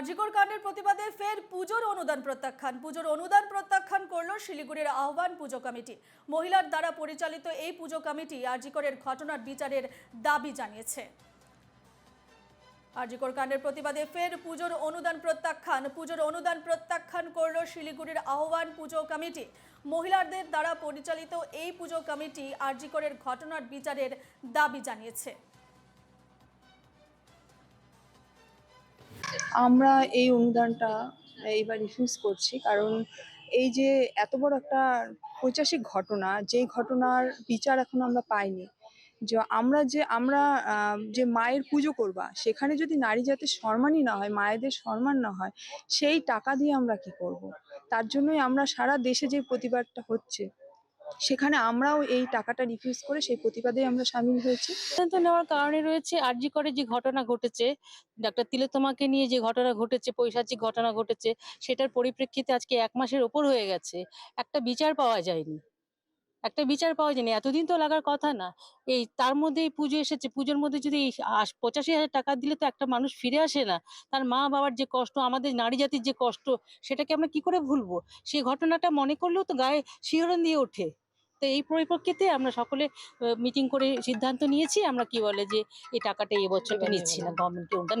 আরজিকর কাণ্ডের প্রতিবাদে ফের পুজোর অনুদান প্রত্যাখ্যান। পুজোর অনুদান প্রত্যাখ্যান করল শিলিগুড়ির আহ্বান পুজো কমিটি। মহিলার দ্বারা পরিচালিত এই পুজো কমিটি আরজিকরের ঘটনার বিচারের দাবি জানিয়েছে। আরজিকর কাণ্ডের প্রতিবাদে ফের পুজোর অনুদান প্রত্যাখ্যান। পুজোর অনুদান প্রত্যাখ্যান করল শিলিগুড়ির আহ্বান পুজো কমিটি। মহিলাদের দ্বারা পরিচালিত এই পুজো কমিটি আরজিকরের ঘটনার বিচারের দাবি জানিয়েছে। আমরা এই অনুদানটা এইবার রিফিউজ করছি। কারণ এই যে এত বড় একটা ঐতিহাসিক ঘটনা, যেই ঘটনার বিচার এখন আমরা পাইনি, যে আমরা যে আমরা যে মায়ের পুজো করবা, সেখানে যদি নারী জাতির সম্মানই না হয়, মায়েদের সম্মান না হয়, সেই টাকা দিয়ে আমরা কি করব? তার জন্যই আমরা সারা দেশে যে প্রতিবাদটা হচ্ছে সেখানে আমরাও এই টাকাটা রিফিউজ করে সেই প্রতিবাদে আমরা সামিল হয়েছি। সিদ্ধান্ত নেওয়ার কারণে রয়েছে আরজি করে যে ঘটনা ঘটেছে, ডাক্তার তিলোত্তমাকে নিয়ে যে ঘটনা ঘটেছে, পৈশাচিক ঘটনা ঘটেছে, সেটার পরিপ্রেক্ষিতে আজকে এক মাসের ওপর হয়ে গেছে। একটা বিচার পাওয়া যায়নি। একটা বিচার পাওয়া যায়নি। এতদিন তো লাগার কথা না। এই তার মধ্যে এই পুজো এসেছে। পুজোর মধ্যে যদি এই পঁচাশি হাজার টাকা দিলে তো একটা মানুষ ফিরে আসে না। তার মা বাবার যে কষ্ট, আমাদের নারী জাতির যে কষ্ট, সেটাকে আমরা কি করে ভুলবো? সেই ঘটনাটা মনে করলেও তো গায়ে শিহরণ দিয়ে ওঠে। তো এই পরিপ্রেক্ষিতে আমরা সকলে মিটিং করে সিদ্ধান্ত নিয়েছি। আমরা কি বলে যে, এই টাকাটা এবছরটা বছরটা নিচ্ছি না গভর্নমেন্টকে অনুদান